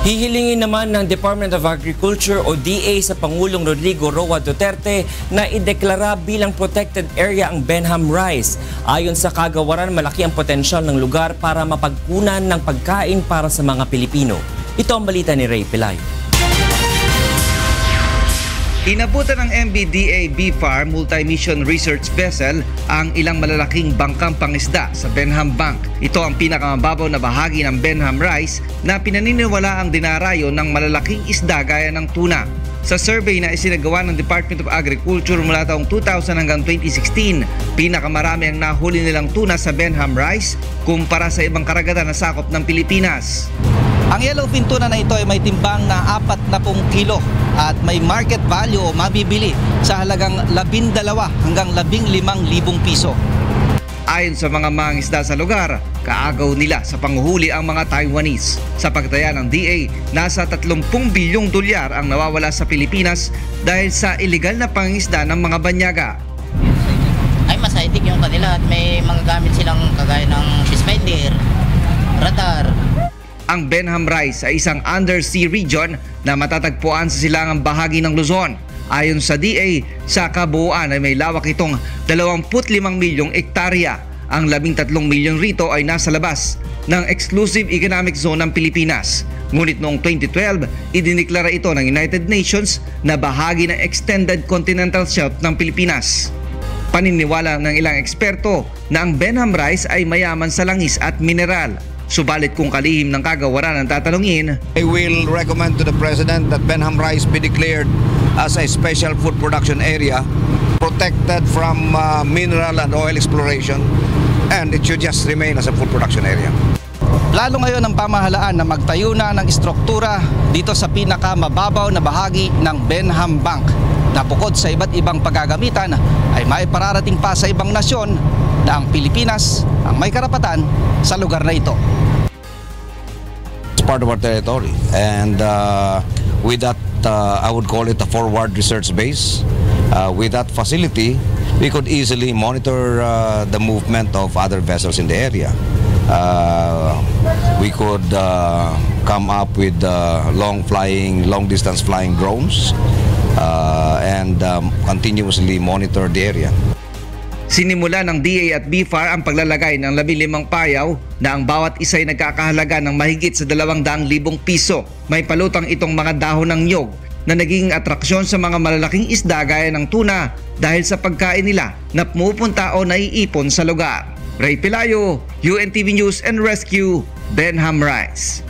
Hihilingin naman ng Department of Agriculture o DA sa Pangulong Rodrigo Roa Duterte na ideklara bilang protected area ang Benham Rice. Ayon sa kagawaran, malaki ang potensyal ng lugar para mapagkunan ng pagkain para sa mga Pilipino. Ito ang balita ni Ray Pelayo. Inabutan ng MBDA BFAR Multi-Mission Research Vessel ang ilang malalaking bangkang pangisda sa Benham Bank. Ito ang pinakamababaw na bahagi ng Benham Rice na pinaniniwala ang dinarayo ng malalaking isda gaya ng tuna. Sa survey na isinagawa ng Department of Agriculture mula taong 2000 hanggang 2016, pinakamarami ang nahuli nilang tuna sa Benham Rice kumpara sa ibang karagatan na sakop ng Pilipinas. Ang yellowfin tuna na ito ay may timbang na 40 kilo at may market value o mabibili sa halagang 12 hanggang 15,000 piso. Ayon sa mga mangisda sa lugar, kaagaw nila sa panguhuli ang mga Taiwanese. Sa pagtaya ng DA, nasa 30 bilyong dolyar ang nawawala sa Pilipinas dahil sa illegal na pangisda ng mga banyaga. ay masaitik yung kanila at may mga gamit silang kagaya ng suspender, radar. Ang Benham Rice ay isang undersea region na matatagpuan sa silangang bahagi ng Luzon. Ayon sa DA, sa kabuuan ay may lawak itong 25 milyong ektarya. Ang 13 milyong rito ay nasa labas ng Exclusive Economic Zone ng Pilipinas. Ngunit noong 2012, idiniklara ito ng United Nations na bahagi ng Extended Continental Shelf ng Pilipinas. Paniniwala ng ilang eksperto na ang Benham Rice ay mayaman sa langis at mineral. Subalit kung kalihim ng kagawaran ang tatanungin, I will recommend to the President that Benham Rice be declared as a special food production area protected from uh, mineral and oil exploration and it should just remain as a food production area. Lalo ngayon ang pamahalaan na magtayo na ng istruktura dito sa pinakamababaw na bahagi ng Benham Bank na bukod sa iba't ibang paggagamitan ay may pararating pa sa ibang nasyon na ang Pilipinas ang may karapatan sa lugar na ito. It's part of our territory and uh, with that uh, I would call it a forward research base. Uh, with that facility, we could easily monitor uh, the movement of other vessels in the area. Uh, we could uh, come up with uh, long flying, long distance flying drones uh, and um, continuously monitor the area. Sinimula ng DA at BFAR ang paglalagay ng 15 payaw na ang bawat isa ay nagkakahalaga ng mahigit sa 200,000 piso. May palutang itong mga dahon ng nyog na naging atraksyon sa mga malalaking isda gaya ng tuna dahil sa pagkain nila na pumupunta o naiipon sa lugar. Ray Pelayo, UNTV News and Rescue, Benham Rice.